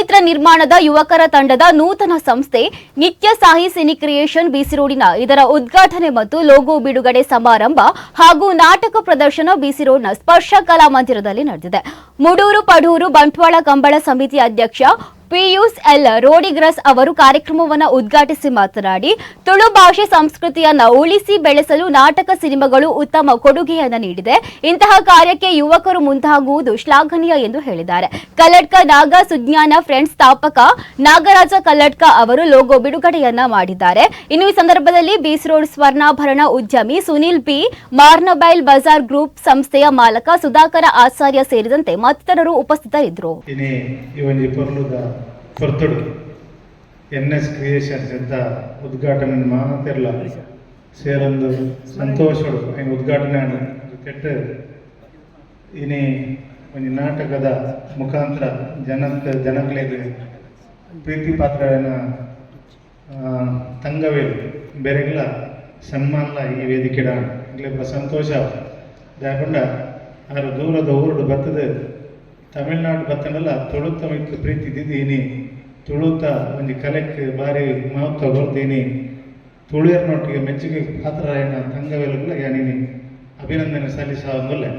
ಕಿರುಚಿತ್ರ ನಿರ್ಮಾಣದ ಯುವಕರ ತಂಡದ ನೂತನ ಸಂಸ್ಥೆ ನಿತ್ಯ ಸಾಹಿ ಸಿನಿ ಕ್ರಿಯೇಷನ್ ಬಿಸಿರೋಡಿನ ಇದರ ಉದ್ಘಾಟನೆ ಮತ್ತು ಲೋಗೋ ಬಿಡುಗಡೆ ಸಮಾರಂಭ ಹಾಗೂ ನಾಟಕ ಪ್ರದರ್ಶನ ಬಿಸಿ ರೋಡ್ನ ಸ್ಪರ್ಶ ಕಲಾ ಮಂದಿರದಲ್ಲಿ ನಡೆದಿದೆ. ಮುಡೂರು, ಪಡೂರು, ಬಂಟ್ವಾಳ ಕಂಬಳ ಸಮಿತಿ ಅಧ್ಯಕ್ಷ ಪಿಯೂಸ್ ಎಲ್ ರೋಡಿಗ್ರಸ್ ಅವರು ಕಾರ್ಯಕ್ರಮವನ್ನು ಉದ್ಘಾಟಿಸಿ ಮಾತನಾಡಿ, ತುಳು ಭಾಷೆ ಸಂಸ್ಕೃತಿಯನ್ನ ಉಳಿಸಿ ಬೆಳೆಸಲು ನಾಟಕ ಸಿನಿಮಾಗಳು ಉತ್ತಮ ಕೊಡುಗೆಯನ್ನು ನೀಡಿದೆ. ಇಂತಹ ಕಾರ್ಯಕ್ಕೆ ಯುವಕರು ಮುಂದಾಗುವುದು ಶ್ಲಾಘನೀಯ ಎಂದು ಹೇಳಿದ್ದಾರೆ. ಕಲ್ಲಡ್ಕ ನಾಗ ಸುಜ್ಞಾನ ಫ್ರೆಂಡ್ಸ್ ಸ್ಥಾಪಕ ನಾಗರಾಜ ಕಲ್ಲಡ್ಕ ಅವರು ಲೋಗೋ ಬಿಡುಗಡೆಯನ್ನ ಮಾಡಿದ್ದಾರೆ. ಇನ್ನು ಈ ಸಂದರ್ಭದಲ್ಲಿ ಬೀಸ್ ರೋಡ್ ಸ್ವರ್ಣಾಭರಣ ಉದ್ಯಮಿ ಸುನಿಲ್ ಬಿ ಮಾರ್ನಬೈಲ್ ಬಜಾರ್ ಗ್ರೂಪ್ ಸಂಸ್ಥೆಯ ಮಾಲಕ ಸುಧಾಕರ ಆಚಾರ್ಯ ಸೇರಿದಂತೆ ಮತ್ತಿತರರು ಉಪಸ್ಥಿತರಿದ್ದರು. ಇವೊಂಜಿ ಎನ್ ಎಸ್ ಕ್ರಿಯೇಷನ್ಸ್ ಅಂತ ಉದ್ಘಾಟನೆ ಮಾತಿರಲ ಸೇರೊಂದು ಸಂತೋಷಡು ಐನ್ ಉದ್ಘಾಟನೆ ಕೆಟ್ಟ ಇನಿ ಒಂದು ನಾಟಕದ ಮುಖಾಂತರ ಜನಕ್ ಜನಗಳಿಗೆ ಪ್ರೀತಿ ಪಾತ್ರನ ತಂಗವೇಲು ಬೆರೆಗ್ಲ ಸನ್ಮಾನ ಈ ವೇದಿಕೆಡ ಇಲ್ಲೇ ಸಂತೋಷ ದಾಯಪಂಡ ಆರು ದೂರದ ಊರುಡು ಬತ್ತದ ತಮಿಳ್ನಾಡು ಬತ್ತನಲ್ಲ ತುಳುತ ಮಿಕ್ಕ ಪ್ರೀತಿ ದಿದೀನಿ ತುಳುತ ಒಂಜಿ ಕಲೆಕ್ ಬಾರಿ ಮಹತ್ವ ಕೊಡ್ತೀನಿ. ತುಳಿಯರ್ನೊಟ್ಟಿಗೆ ಮೆಚ್ಚುಗೆ ಪಾತ್ರರಾಯಣ ತಂಗವೆಲ್ಲ ಯಾನಿನಿ. ಅಭಿನಂದನೆ ಸಲ್ಲಿಸ ಒಂದುಲ್ಲೆ